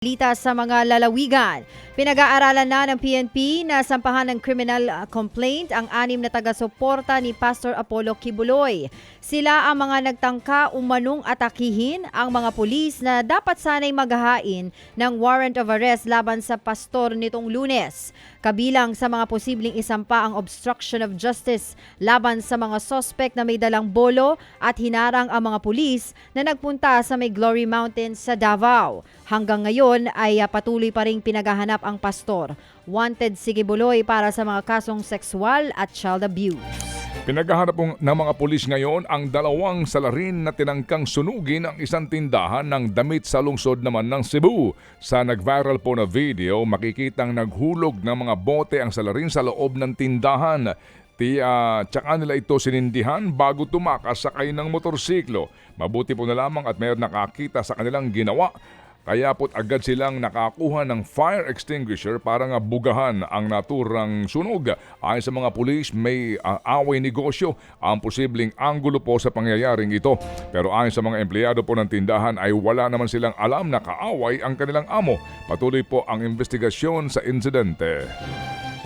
Lita sa mga lalawigan. Pinag-aaralan na ng PNP na sampahan ng criminal uh, complaint ang anim na taga-suporta ni Pastor Apollo Kibuloy. Sila ang mga nagtangka umanong atakihin ang mga pulis na dapat sanay maghahain ng warrant of arrest laban sa pastor nitong lunes. Kabilang sa mga posibleng isampa ang obstruction of justice laban sa mga sospek na may dalang bolo at hinarang ang mga pulis na nagpunta sa may Glory Mountain sa Davao. Hanggang ngayon ay ah, patuloy pa rin pinagahanap ang pastor. Wanted si Kibuloy para sa mga kasong sexual at child abuse. Pinaghahanap ng mga pulis ngayon ang dalawang salarin na tinangkang sunugin ang isang tindahan ng damit sa lungsod naman ng Cebu. Sa nag-viral po na video, makikitang naghulog ng mga bote ang salarin sa loob ng tindahan. Tiya, tsaka nila ito sinindihan bago tumakas sakay ng motorsiklo. Mabuti po na lamang at mayroon nakakita sa kanilang ginawa. Kaya po't agad silang nakakuha ng fire extinguisher para nga bugahan ang naturang sunog. Ayon sa mga pulis, may ah, away negosyo ang posibleng anggulo po sa pangyayaring ito. Pero ayon sa mga empleyado po ng tindahan ay wala naman silang alam na kaaway ang kanilang amo. Patuloy po ang investigasyon sa insidente.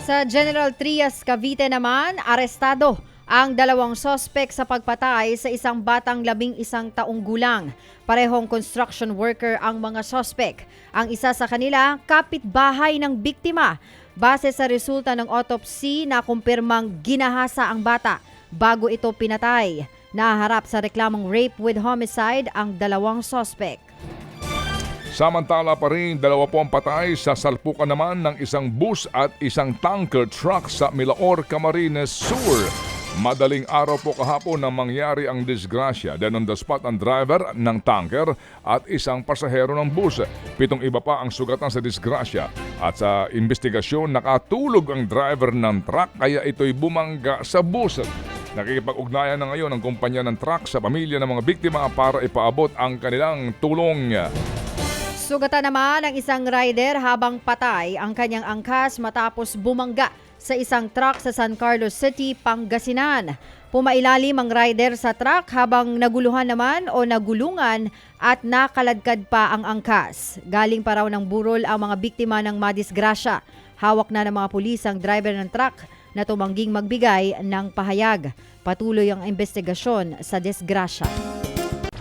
Sa General Trias, Cavite naman, arestado ang dalawang sospek sa pagpatay sa isang batang labing isang taong gulang. Parehong construction worker ang mga sospek. Ang isa sa kanila, kapitbahay ng biktima. Base sa resulta ng autopsy na kumpirmang ginahasa ang bata bago ito pinatay. Naharap sa reklamong rape with homicide ang dalawang sospek. Samantala pa rin, dalawa po ang patay sa salpukan naman ng isang bus at isang tanker truck sa Milaor, Camarines Sur. Madaling araw po kahapon na mangyari ang disgrasya dahil on the spot ang driver ng tanker at isang pasahero ng bus. Pitong iba pa ang sugatan sa disgrasya at sa investigasyon nakatulog ang driver ng truck kaya ito'y bumangga sa bus. Nakikipag-ugnayan na ngayon ang kumpanya ng truck sa pamilya ng mga biktima para ipaabot ang kanilang tulong. Sugatan naman ang isang rider habang patay ang kanyang angkas matapos bumangga sa isang truck sa San Carlos City, Pangasinan. Pumailalim ang rider sa truck habang naguluhan naman o nagulungan at nakaladkad pa ang angkas. Galing pa raw ng burol ang mga biktima ng madisgrasya. Hawak na ng mga pulis ang driver ng truck na tumangging magbigay ng pahayag. Patuloy ang investigasyon sa disgrasya.